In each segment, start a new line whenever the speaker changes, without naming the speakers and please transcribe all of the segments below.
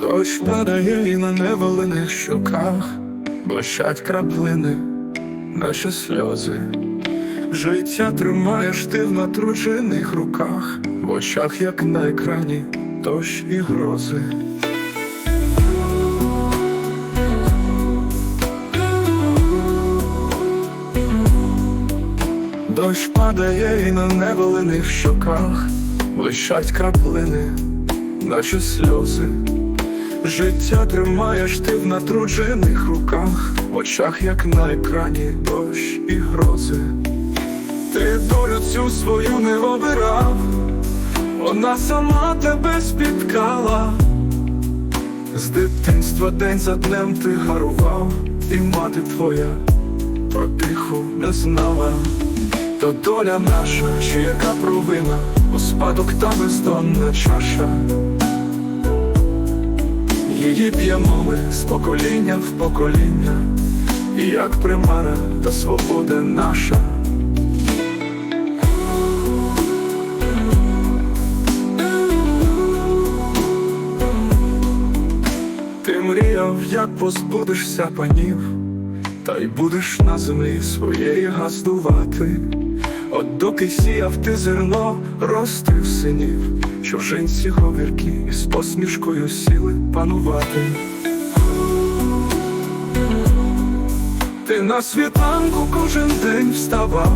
Дощ падає і на неволених щоках блищать краплини, наші сльози. Життя тримаєш ти в натручених руках, в очах, як на екрані, дощ і грози. Дощ падає і на неволених щоках блищать краплини, наші сльози. Життя тримаєш ти в натручених руках, в очах, як на екрані, дощ і грози. Ти долю цю свою не обирав, вона сама тебе спіткала. З дитинства день за днем ти гарував, і мати твоя про тиху не знала. То доля наша, чи яка провина, у спадок та бездонна чаша. Її п'ємо ми з покоління в покоління, і як примара та свобода наша. Ти мріяв, як позбудешся панів, та й будеш на землі своєї газдувати. От доки сіяв ти зерно, ростив синів, чужинці говірки із посмішкою сіли панувати. Ти на світанку кожен день вставав,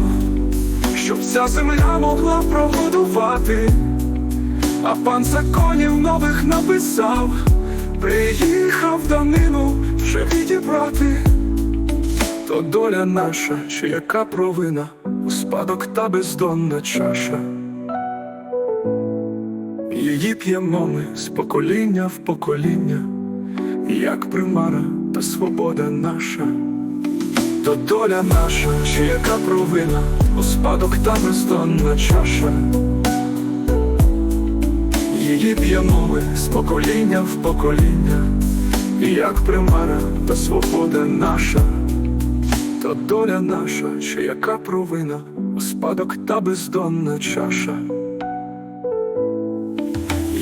щоб ця земля могла прогодувати, а пан законів нових написав, приїхав данину вже відібрати. То доля наша, чи яка провина, у спадок та бездонна чаша. П'ємо ми з покоління в покоління, як примара та свобода наша. То доля наша, чи яка провина, у спадок та бездонна чаша. Її п'ємо ми з покоління в покоління, як примара та свобода наша. То доля наша, чи яка провина, у спадок та бездонна чаша.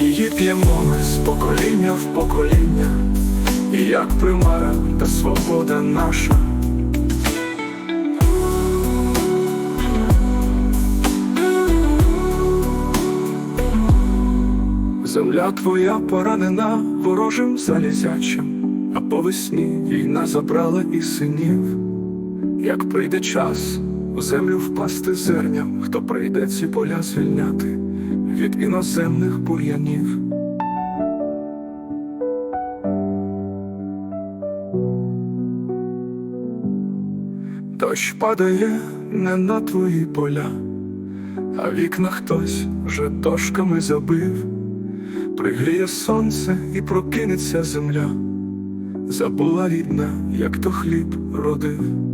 Її п'ємо ми з покоління в покоління, і як примара та свобода наша. Земля твоя поранена ворожим залізячим, а по весні війна забрала і синів. Як прийде час у землю впасти зерням, хто прийде ці поля звільняти від іноземних бур'янів. Дощ падає не на твої поля, а вікна хтось вже дошками забив, пригріє сонце і прокинеться земля, забула рідна, як то хліб родив.